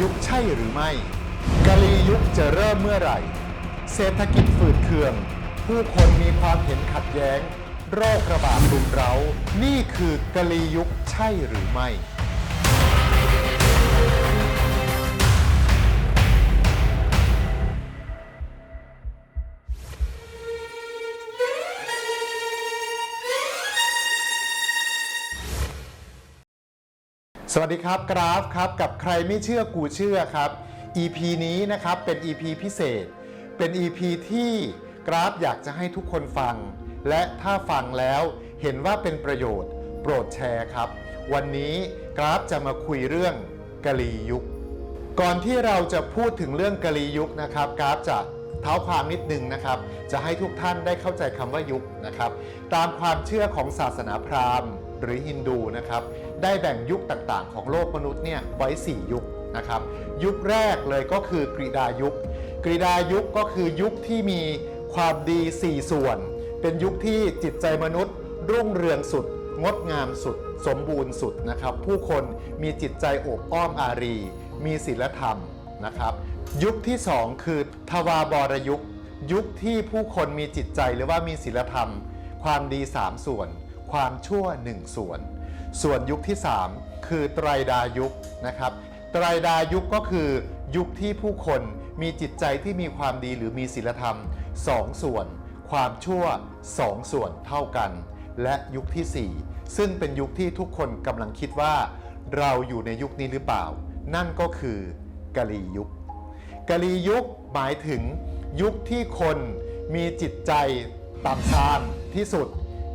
ยุคใช่หรือไม่ กาลียุคจะเริ่มเมื่อไหร่ เศรษฐกิจฝืดเคือง ผู้คนมีความเห็นขัดแย้ง โรคระบาดรุมเร้า นี่คือกาลียุคใช่หรือไม่ สวัสดีครับกราฟครับกับใครไม่เชื่อกูเชื่อครับ EP นี้นะครับเป็น EP พิเศษ เป็น EP ที่กราฟอยากจะให้ทุกคนฟัง และถ้าฟังแล้วเห็นว่าเป็นประโยชน์ โปรดแชร์ครับ วันนี้กราฟจะมาคุยเรื่องกะลียุค ก่อนที่เราจะพูดถึงเรื่องกะลียุคนะครับกราฟจะเท้าความนิดนึงนะครับ จะให้ทุกท่านได้เข้าใจคำว่ายุคนะครับ ตามความเชื่อของศาสนาพราหมณ์หรือฮินดูนะครับ ได้แบ่งยุคต่างๆ ของโลกมนุษย์เนี่ยไว้ 4 ยุคนะครับ ยุคแรกเลยก็คือกรีดายุค กรีดายุคก็คือยุคที่มีความดี 4 ส่วน เป็นยุคที่จิตใจมนุษย์ รุ่งเรืองสุด งดงามสุด สมบูรณ์สุดนะครับ ผู้คนมีจิตใจโอบอ้อมอารี มีศีลธรรมนะครับ ยุคที่ 2 คือทวาบรยุค ยุคที่ผู้คนมีจิตใจหรือว่ามีศีลธรรม ความดี 3 ส่วน ความชั่ว 1 ส่วน ส่วนยุคที่ 3 คือไตรดายุคนะครับไตรดายุคก็คือยุคที่ผู้คนมีจิตใจที่มีความดีหรือมีศีลธรรม 2ส่วน ความชั่ว2ส่วนเท่ากัน และยุคทีสี่ 4 ซึ่งเป็นยุคที่ทุกคนกำลังคิดว่า เราอยู่ในยุคนี้หรือเปล่า นั่นก็คือกะลียุคกะลียุคหมายถึงยุคที่คนมีจิตใจต่ำทรามที่สุด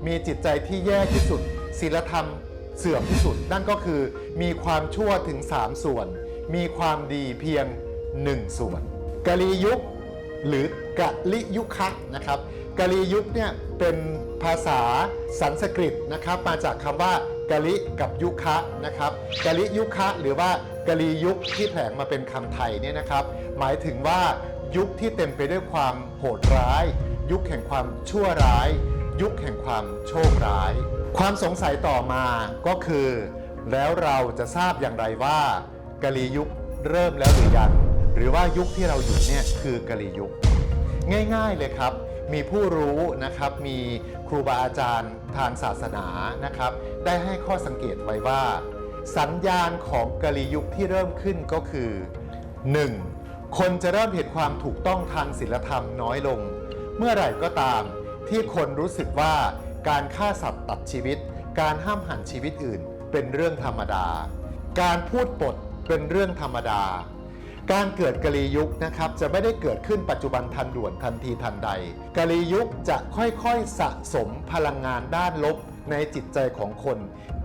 มีจิตใจที่แย่ที่สุดศีลธรรม เสื่อมที่สุด นั่นก็คือมีความชั่วถึง 3 ส่วน มีความดีเพียง 1 ส่วนกะลียุคหรือกะลิยุคะนะครับกะลียุคเนี่ยเป็นภาษาสันสกฤตนะครับ มาจากคำว่ากะลิกับยุคะนะครับกะลิยุคะหรือว่ากะลียุคที่แผลงมาเป็นคำไทยเนี่ยนะครับ หมายถึงว่ายุคที่เต็มไปด้วยความโหดร้าย ยุคแห่งความชั่วร้าย ยุคแห่งความโชคร้าย ความสงสัยต่อมาก็คือ แล้วเราจะทราบอย่างไรว่ากะลียุคเริ่มแล้วหรือยังหรือว่ายุคที่เราอยู่เนี่ยคือกะลียุค ง่ายๆเลยครับ มีผู้รู้นะครับมีครูบาอาจารย์ทางศาสนานะครับ ได้ให้ข้อสังเกตไว้ว่า สัญญาณของกะลียุคที่เริ่มขึ้นก็คือ 1. คนจะเริ่มเห็นความถูกต้องทางศีลธรรมน้อยลง เมื่อไหร่ก็ตามที่คนรู้สึกว่า การฆ่าสัตว์ตัดชีวิต การห้ามหันชีวิตอื่น เป็นเรื่องธรรมดา การพูดปดเป็นเรื่องธรรมดา การเกิดกะลียุคนะครับจะไม่ได้เกิดขึ้นปัจจุบันทันด่วนทันทีทันใดกะลียุคจะค่อยๆสะสมพลังงานด้านลบในจิตใจของคน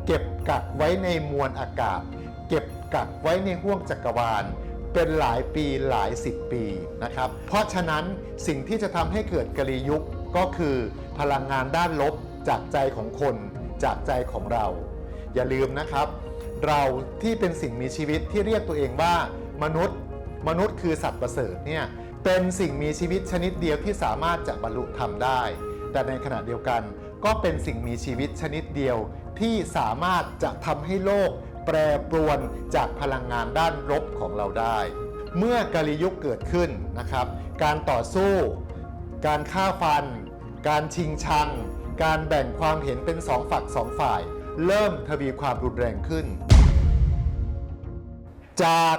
เก็บกักไว้ในมวลอากาศ เก็บกักไว้ในห้วงจักรวาลเป็นหลายปีหลายสิบปีนะครับ เพราะฉะนั้นสิ่งที่จะทำให้เกิดกะลียุคก็คือพลังงานด้านลบ จากใจของคนจากใจของเรา อย่าลืมนะครับ เราที่เป็นสิ่งมีชีวิตที่เรียกตัวเองว่ามนุษย์ มนุษย์คือสัตว์ประเสริฐเนี่ยเป็นสิ่งมีชีวิตชนิดเดียวที่สามารถจะบรรลุธรรมได้ แต่ในขณะเดียวกัน ก็เป็นสิ่งมีชีวิตชนิดเดียวที่สามารถจะทำให้โลก แปรปรวนจากพลังงานด้านลบของเราได้ เมื่อกาลยุคเกิดขึ้นนะครับ การต่อสู้ การฆ่าฟัน การชิงชัง การแบ่งความเห็นเป็นสองฝักสองฝ่าย เริ่มทวีความรุนแรงขึ้น จาก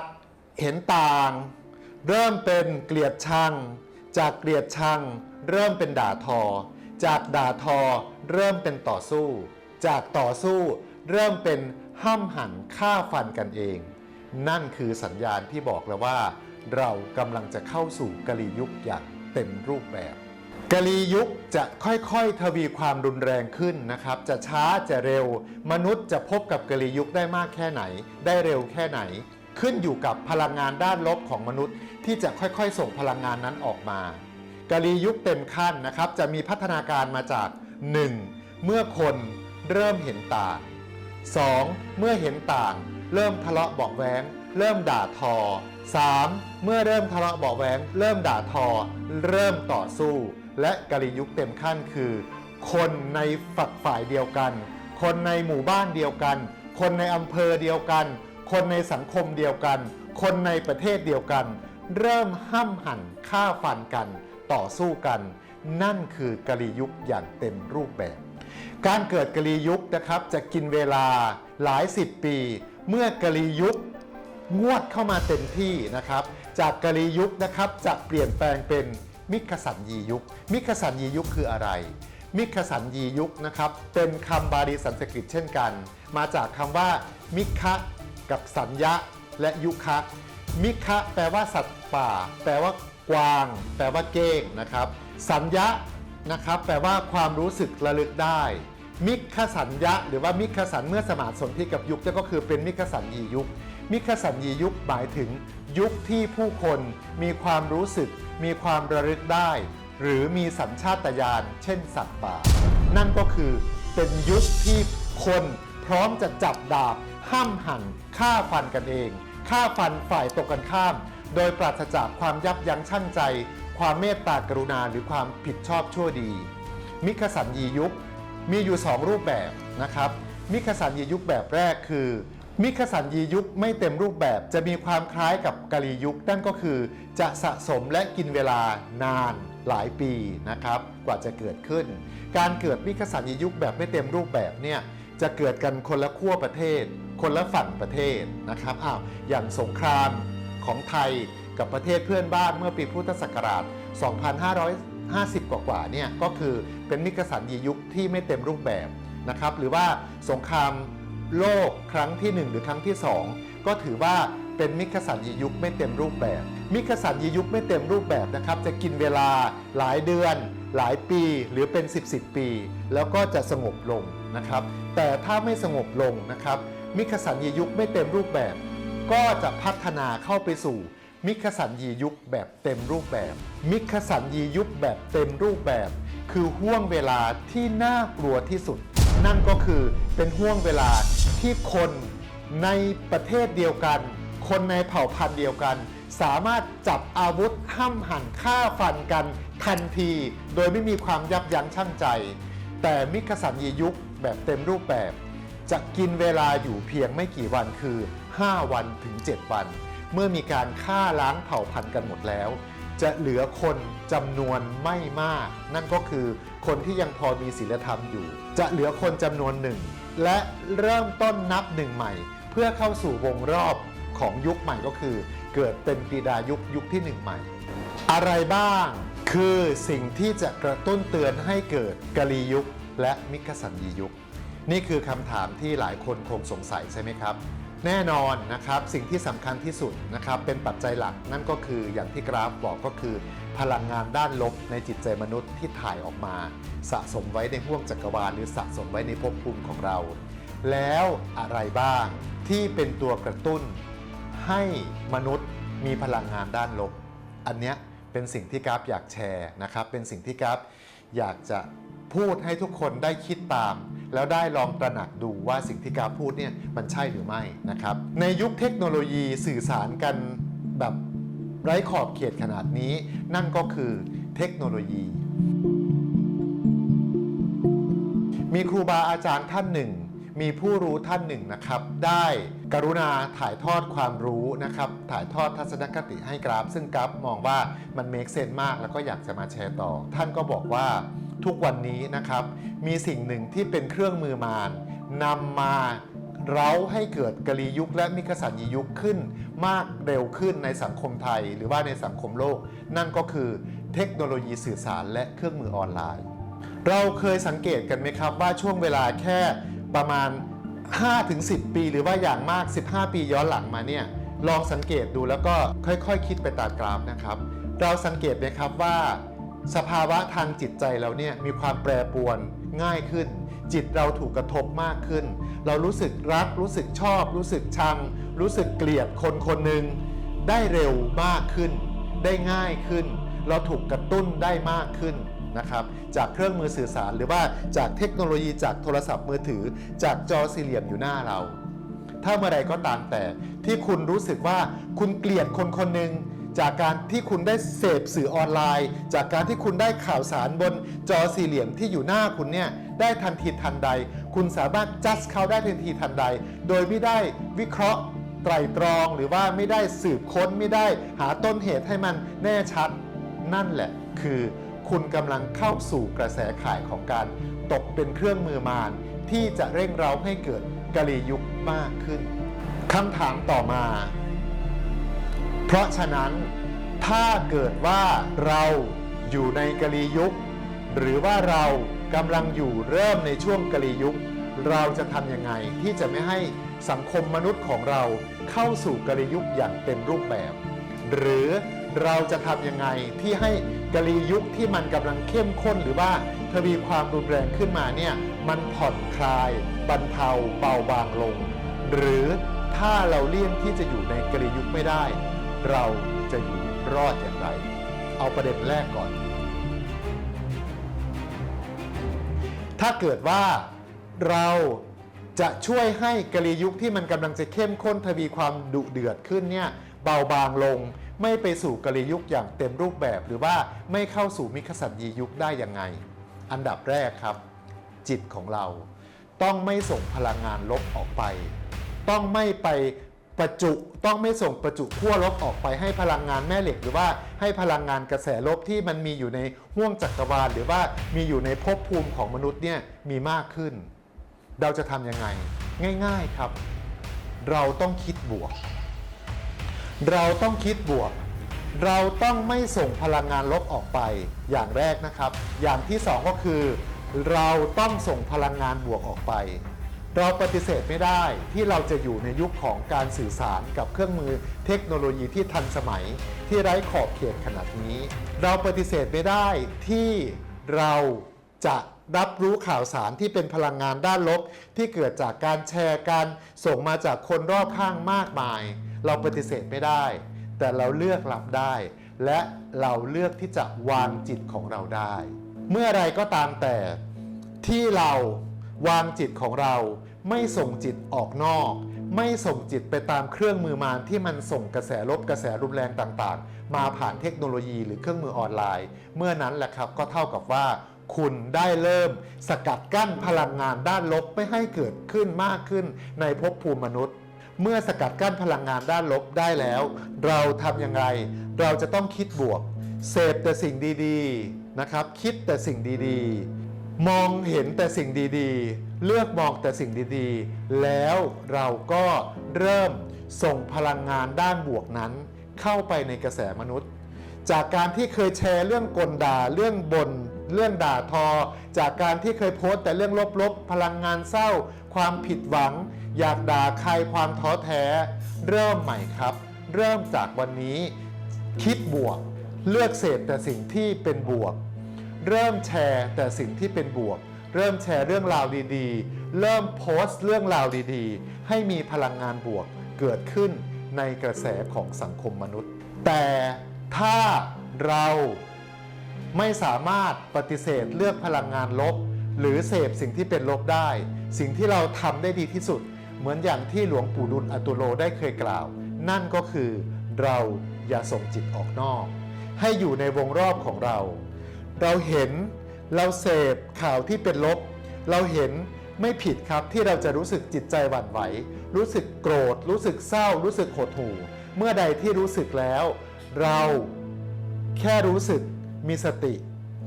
เห็นต่าง เริ่มเป็นเกลียดชัง จากเกลียดชัง เริ่มเป็นด่าทอ จากด่าทอ เริ่มเป็นต่อสู้ จากต่อสู้ เริ่มเป็นห้ามหันฆ่าฟันกันเอง นั่นคือสัญญาณที่บอกแล้วว่า เรากำลังจะเข้าสู่กะลียุคอย่างเต็มรูปแบบ กะลียุคจะค่อยๆ ทวีความรุนแรงขึ้นนะครับ จะช้าจะเร็ว มนุษย์จะพบกับกะลียุคได้มากแค่ไหน ได้เร็วแค่ไหน ขึ้นอยู่กับพลังงานด้านลบของมนุษย์ ที่จะค่อยๆ ส่งพลังงานนั้นออกมากะลียุคเต็มขั้นนะครับ จะมีพัฒนาการมาจาก 1. เมื่อคนเริ่มเห็นต่าง 2. เมื่อเห็นต่าง เริ่มทะเลาะเบาะแว้ง เริ่มด่าทอ 3. เมื่อเริ่มทะเลาะเบาะแว้ง เริ่มด่าทอ เริ่มต่อสู้ และกะลียุคเต็มขั้นคือ คนในฝักฝ่ายเดียวกัน คนในหมู่บ้านเดียวกัน คนในอำเภอเดียวกัน คนในสังคมเดียวกัน คนในประเทศเดียวกัน เริ่มห้ำหั่นฆ่าฟันกัน ต่อสู้กัน นั่นคือกลียุคอย่างเต็มรูปแบบ การเกิดกลียุคนะครับจะกินเวลาหลายสิบปี เมื่อกลียุคงวดเข้ามาเต็มที่นะครับ จากกลียุคนะครับจะเปลี่ยนแปลงเป็น มิคสันยียุค มิคสันยียุคคืออะไร มิคสันยียุคนะครับเป็นคำบาลีสันสกฤตเช่นกัน มาจากคำว่า มิคะกับสัญญะและยุคะมิคะแปลว่าสัตว์ป่า แปลว่ากวาง แปลว่าเก้งนะครับ สัญญะนะครับแปลว่าความรู้สึกระลึกได้ มิคสัญญะ หรือว่ามิคสันเมื่อสมานสนธิกับยุคก็คือเป็นมิคสันยียุค มิคสัญญียุคหมายถึง ยุคที่ผู้คนมีความรู้สึก มีความระลึกได้ หรือมีสัญชาตญาณเช่นสัตว์ป่า นั่นก็คือเป็นยุคที่คนพร้อมจะจับดาบ ห้ามหันฆ่าฟันกันเองฆ่าฟันฝ่ายตรงกันข้าม โดยปราศจากความยับยั้งชั่งใจ ความเมตตากรุณาหรือความผิดชอบชั่วดี มิคสัญญียุคมีอยู่ 2 รูปแบบนะครับมิคสัญญียุคแบบแรกคือ มิคสัญญียุคไม่เต็มรูปแบบจะมีความคล้ายกับกาลียุคนั่นก็คือ จะสะสมและกินเวลานานหลายปีนะครับกว่าจะเกิดขึ้น การเกิดมิคสัญญียุคแบบไม่เต็มรูปแบบเนี่ยจะเกิดกันคนละขั้วประเทศ คนละฝั่งประเทศนะครับอ้าวอย่างสงครามของไทยกับประเทศเพื่อนบ้านเมื่อปีพุทธศักราช 2550 กว่าๆเนี่ยก็คือเป็นมิกสันยียุคที่ไม่เต็มรูปแบบนะครับหรือว่าสงคราม โลกครั้งที่ 1 หรือครั้งที่ 2 ก็ถือว่าเป็นมิกสันยียุคไม่เต็มรูปแบบ มิกสันยียุคไม่เต็มรูปแบบนะครับ จะกินเวลาหลายเดือน หลายปีหรือเป็น 10 10ปี แล้วก็จะสงบลงนะครับ แต่ถ้าไม่สงบลงนะครับ มิคสันยียุคไม่เต็มรูปแบบ ก็จะพัฒนาเข้าไปสู่มิคสันยียุคแบบเต็มรูปแบบ มิคสันยียุคแบบเต็มรูปแบบ คือห่วงเวลาที่น่ากลัวที่สุด นั่นก็คือเป็นห่วงเวลาที่คนในประเทศเดียวกัน คนในเผ่าพันธุ์เดียวกัน สามารถจับอาวุธห้ำหั่นฆ่าฟันกันทันที โดยไม่มีความยับยั้งชั่งใจ แต่มิคสันยียุคแบบเต็มรูปแบบ จะกินเวลาอยู่เพียงไม่กี่วันคือ 5 วันถึง 7 วัน เมื่อมีการฆ่าล้างเผ่าพันธุ์กันหมดแล้ว จะเหลือคนจำนวนไม่มาก นั่นก็คือคนที่ยังพอมีศีลธรรมอยู่ จะเหลือคนจำนวนหนึ่ง และเริ่มต้นนับหนึ่งใหม่ เพื่อเข้าสู่วงรอบของยุคใหม่ก็คือ เกิดเป็นปีดายุคยุคที่หนึ่งใหม่ อะไรบ้างคือสิ่งที่จะกระตุ้นเตือนให้เกิดกะลียุคและมิคสันยียุค นี่คือคำถามที่หลายคนคงสงสัยใช่ไหมครับ แน่นอนนะครับสิ่งที่สำคัญที่สุดนะครับเป็นปัจจัยหลักนั่นก็คืออย่างที่กราฟบอกก็คือ พลังงานด้านลบในจิตใจมนุษย์ที่ถ่ายออกมา สะสมไว้ในห้วงจักรวาลหรือสะสมไว้ในภพภูมิของเรา แล้วอะไรบ้างที่เป็นตัวกระตุ้น ให้มนุษย์มีพลังงานด้านลบ อันเนี้ยเป็นสิ่งที่กราฟอยากแชร์นะครับเป็นสิ่งที่กราฟอยากจะพูดให้ทุกคนได้คิดตาม แล้วได้ลองตระหนักดูว่าสิ่งที่กราฟพูดเนี่ยมันใช่หรือไม่นะครับ ในยุคเทคโนโลยีสื่อสารกันแบบไร้ขอบเขตขนาดนี้ นั่นก็คือเทคโนโลยี มีครูบาอาจารย์ท่านหนึ่ง มีผู้รู้ท่านหนึ่งนะครับ ได้กรุณาถ่ายทอดความรู้นะครับ ถ่ายทอดทัศนคติให้กราฟ ซึ่งกราฟมองว่ามันเมคเซนมากแล้วก็อยากจะมาแชร์ต่อ ท่านก็บอกว่า ทุกวันนี้นะครับ มีสิ่งหนึ่งที่เป็นเครื่องมือมารนำมาเร้าให้เกิดกลียุคและมิคสันยียุคขึ้น มากเร็วขึ้นในสังคมไทย หรือว่าในสังคมโลก นั่นก็คือเทคโนโลยีสื่อสารและเครื่องมือออนไลน์ เราเคยสังเกตกันไหมครับว่าช่วงเวลาแค่ประมาณ 5-10 ปี หรือว่าอย่างมาก 15 ปีย้อนหลังมาเนี่ยลองสังเกตดูแล้วก็ค่อยๆคคิดไปตามกราฟนะครับ เราสังเกตไหมครับว่า สภาวะทางจิตใจเราเนี่ยมีความแปรปรวนง่ายขึ้น จิตเราถูกกระทบมากขึ้น เรารู้สึกรัก รู้สึกชอบ รู้สึกชัง รู้สึกเกลียดคนคนหนึ่งได้เร็วมากขึ้น ได้ง่ายขึ้น เราถูกกระตุ้นได้มากขึ้นนะครับจากเครื่องมือสื่อสารหรือว่าจากเทคโนโลยีจากโทรศัพท์มือถือ จากจอสี่เหลี่ยมอยู่หน้าเรา ถ้าเมื่อไรก็ตามแต่ที่คุณรู้สึกว่าคุณเกลียดคนคนหนึ่ง จากการที่คุณได้เสพสื่อออนไลน์ จากการที่คุณได้ข่าวสารบนจอสี่เหลี่ยมที่อยู่หน้าคุณเนี่ยได้ทันทีทันใด คุณสามารถจัดเขาได้ทันทีทันใด โดยไม่ได้วิเคราะห์ไตรตรองหรือว่าไม่ได้สืบค้นไม่ได้หาต้นเหตุให้มันแน่ชัด นั่นแหละ คือคุณกำลังเข้าสู่กระแสข่ายของการตกเป็นเครื่องมือมารที่จะเร่งเร้าให้เกิดกะลียุคมากขึ้นคำถามต่อมา เพราะฉะนั้นถ้าเกิดว่าเราอยู่ในกะลียุค หรือว่าเรากำลังอยู่เริ่มในช่วงกะลียุค เราจะทำยังไงที่จะไม่ให้สังคมมนุษย์ของเราเข้าสู่กะลียุคอย่างเต็มรูปแบบ หรือเราจะทำยังไงที่ให้กะลียุคที่มันกำลังเข้มข้นหรือว่าทวีความรุนแรงขึ้นมาเนี่ยมันผ่อนคลายบรรเทาเบาบางลง หรือถ้าเราเลี่ยงที่จะอยู่ในกะลียุคไม่ได้ เราจะอยู่รอดอย่างไร เอาประเด็นแรกก่อน ถ้าเกิดว่าเราจะช่วยให้กะลียุคที่มันกำลังจะเข้มข้นทวีความดุเดือดขึ้นเนี่ยเบาบางลงไม่ไปสู่กะลียุคอย่างเต็มรูปแบบหรือว่าไม่เข้าสู่มิคสัญญียุคได้ยังไง อันดับแรกครับ จิตของเรา ต้องไม่ส่งพลังงานลบออกไป ต้องไม่ไป ประจุต้องไม่ส่งประจุขั้วลบออกไปให้พลังงานแม่เหล็ก หรือว่าให้พลังงานกระแสลบที่มันมีอยู่ในห้วงจักรวาล หรือว่ามีอยู่ในภพภูมิของมนุษย์เนี่ยมีมากขึ้น เราจะทำยังไง ง่าย ๆครับ เราต้องคิดบวก เราต้องคิดบวก เราต้องไม่ส่งพลังงานลบออกไปอย่างแรกนะครับ อย่างที่สองก็คือ เราต้องส่งพลังงานบวกออกไป เราปฏิเสธไม่ได้ที่เราจะอยู่ในยุคของการสื่อสารกับเครื่องมือเทคโนโลยีที่ทันสมัย ที่ไร้ขอบเขตขนาดนี้ เราปฏิเสธไม่ได้ที่เราจะรับรู้ข่าวสารที่เป็นพลังงานด้านลบ ที่เกิดจากการแชร์การส่งมาจากคนรอบข้างมากมาย เราปฏิเสธไม่ได้ แต่เราเลือกรับได้ และเราเลือกที่จะวางจิตของเราได้ เมื่อไรก็ตามแต่ที่เราวางจิตของเรา ไม่ส่งจิตออกนอก ไม่ส่งจิตไปตามเครื่องมือมารที่มันส่งกระแสลบกระแสรุนแรงต่างๆ มาผ่านเทคโนโลยีหรือเครื่องมือออนไลน์ เมื่อนั้นแหละครับก็เท่ากับว่าคุณได้เริ่มสกัดกั้นพลังงานด้านลบไม่ให้เกิดขึ้นมากขึ้นในภพภูมิมนุษย์ เมื่อสกัดกั้นพลังงานด้านลบได้แล้ว เราทำยังไงเราจะต้องคิดบวก เสพแต่สิ่งดีๆนะครับ คิดแต่สิ่งดีๆ มองเห็นแต่สิ่งดีๆ เลือกมองแต่สิ่งดีๆ แล้วเราก็เริ่มส่งพลังงานด้านบวกนั้น เข้าไปในกระแสมนุษย์ จากการที่เคยแชร์เรื่องกลด่าเรื่องบน่นเรื่องด่าทอ จากการที่เคยโพสต์แต่เรื่องลบๆ พลังงานเศร้า ความผิดหวัง อยากด่าใครความท้อแท้ เริ่มใหม่ครับ เริ่มจากวันนี้ คิดบวก เลือกเสพแต่สิ่งที่เป็นบวก เริ่มแชร์แต่สิ่งที่เป็นบวก เริ่มแชร์เรื่องราวดีๆ เริ่มโพสต์เรื่องราวดีๆ ให้มีพลังงานบวกเกิดขึ้นในกระแสของสังคมมนุษย์ แต่ถ้าเราไม่สามารถปฏิเสธเลือกพลังงานลบ หรือเสพสิ่งที่เป็นลบได้ สิ่งที่เราทำได้ดีที่สุด เหมือนอย่างที่หลวงปู่ดุลอตุโลได้เคยกล่าว นั่นก็คือเราอย่าส่งจิตออกนอก ให้อยู่ในวงรอบของเรา เราเห็นเราเสพข่าวที่เป็นลบ เราเห็นไม่ผิดครับที่เราจะรู้สึกจิตใจหวั่นไหว รู้สึกโกรธ รู้สึกเศร้า รู้สึกหดหู่ เมื่อใดที่รู้สึกแล้ว เราแค่รู้สึกมีสติ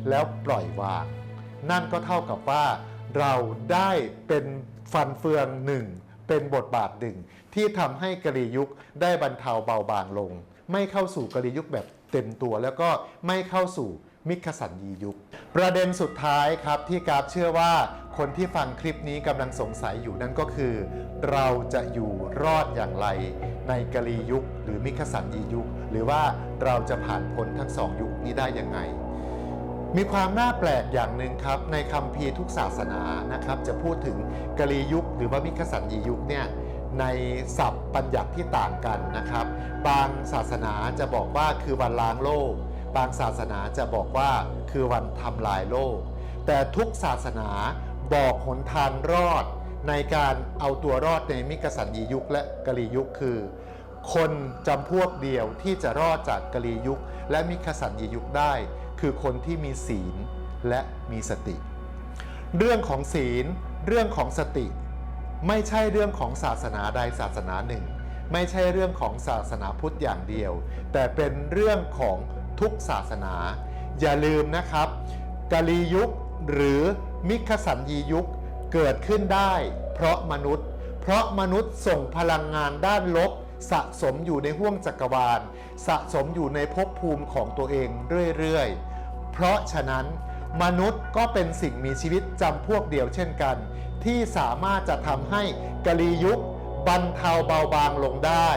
แล้วปล่อยวาง นั่นก็เท่ากับว่า เราได้เป็นฟันเฟืองหนึ่งเป็นบทบาทหนึ่งที่ทำให้กะลียุคได้บรรเทาเบาบางลง ไม่เข้าสู่กะลียุคแบบเต็มตัวแล้วก็ไม่เข้าสู่ มิคสัญญียุค ประเด็นสุดท้ายครับที่กราฟเชื่อว่าคนที่ฟังคลิปนี้กำลังสงสัยอยู่นั่นก็คือ เราจะอยู่รอดอย่างไร ในกะลียุค หรือมิคสัญญียุค หรือว่าเราจะผ่านพ้นทั้งสองยุคนี้ได้ยังไง มีความน่าแปลกอย่างหนึ่งครับ ในคัมภีทุกศาสนานะครับ จะพูดถึงกะลียุค หรือว่ามิคสัญญียุคเนี่ยในศัพท์ปัญญัติที่ต่างกันนะครับ บางศาสนาจะบอกว่าคือวันล้างโลก บางศาสนาจะบอกว่าคือวันทำลายโลก แต่ทุกศาสนาบอกหนทางรอด ในการเอาตัวรอดในมิกสัญญียุคและกะลียุคคือ คนจำพวกเดียวที่จะรอดจากกะลียุค และมิคสัญญียุคได้ คือคนที่มีศีลและมีสติ เรื่องของศีล เรื่องของสติ ไม่ใช่เรื่องของศาสนาใดศาสนาหนึ่ง ไม่ใช่เรื่องของศาสนาพุทธอย่างเดียว แต่เป็นเรื่องของ ทุกศาสนา อย่าลืมนะครับกาลียุคหรือมิคสันยียุคเกิดขึ้นได้ เพราะมนุษย์ เพราะมนุษย์ส่งพลังงานด้านลบ สะสมอยู่ในห้วงจักรวาล สะสมอยู่ในภพภูมิของตัวเองเรื่อยๆ เพราะฉะนั้น มนุษย์ก็เป็นสิ่งมีชีวิตจำพวกเดียวเช่นกัน ที่สามารถจะทำให้กะลียุคบรรเทาเบาบางลงได้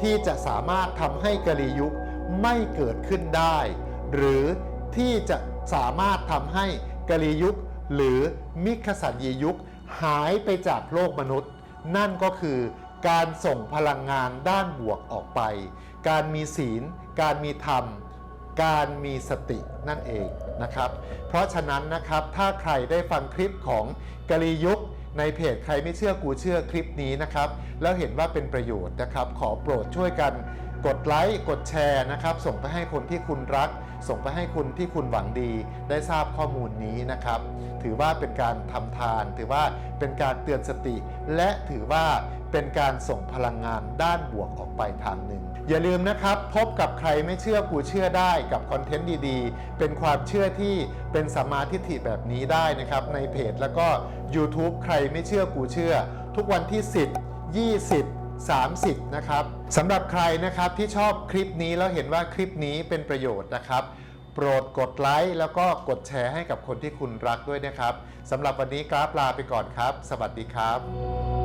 ที่จะสามารถทำให้กะลียุค ไม่เกิดขึ้นได้ หรือที่จะสามารถทำให้กลียุคหรือมิคสันยียุคหายไปจากโลกมนุษย์ นั่นก็คือการส่งพลังงานด้านบวกออกไป การมีศีล การมีธรรม การมีสตินั่นเองนะครับ เพราะฉะนั้นนะครับถ้าใครได้ฟังคลิปของกลียุคในเพจใครไม่เชื่อกูเชื่อคลิปนี้นะครับ แล้วเห็นว่าเป็นประโยชน์นะครับ ขอโปรดช่วยกัน กดไลค์กดแชร์นะครับ ส่งไปให้คนที่คุณรัก ส่งไปให้คุณที่คุณหวังดี ได้ทราบข้อมูลนี้นะครับ ถือว่าเป็นการทำทาน ถือว่าเป็นการเตือนสติ และถือว่าเป็นการส่งพลังงานด้านบวกออกไปทางหนึ่ง อย่าลืมนะครับ พบกับใครไม่เชื่อกูเชื่อได้กับคอนเทนต์ดีๆ เป็นความเชื่อที่เป็นสัมมาทิฏฐิแบบนี้ได้นะครับ ในเพจแล้วก็ YouTube ใครไม่เชื่อกูเชื่อ ทุกวันที่ 10 20 30 นะครับสำหรับใครนะครับที่ชอบคลิปนี้แล้วเห็นว่าคลิปนี้เป็นประโยชน์นะครับ โปรดกดไลค์แล้วก็กดแชร์ให้กับคนที่คุณรักด้วยนะครับสำหรับวันนี้กราฟลาไปก่อนครับ สวัสดีครับ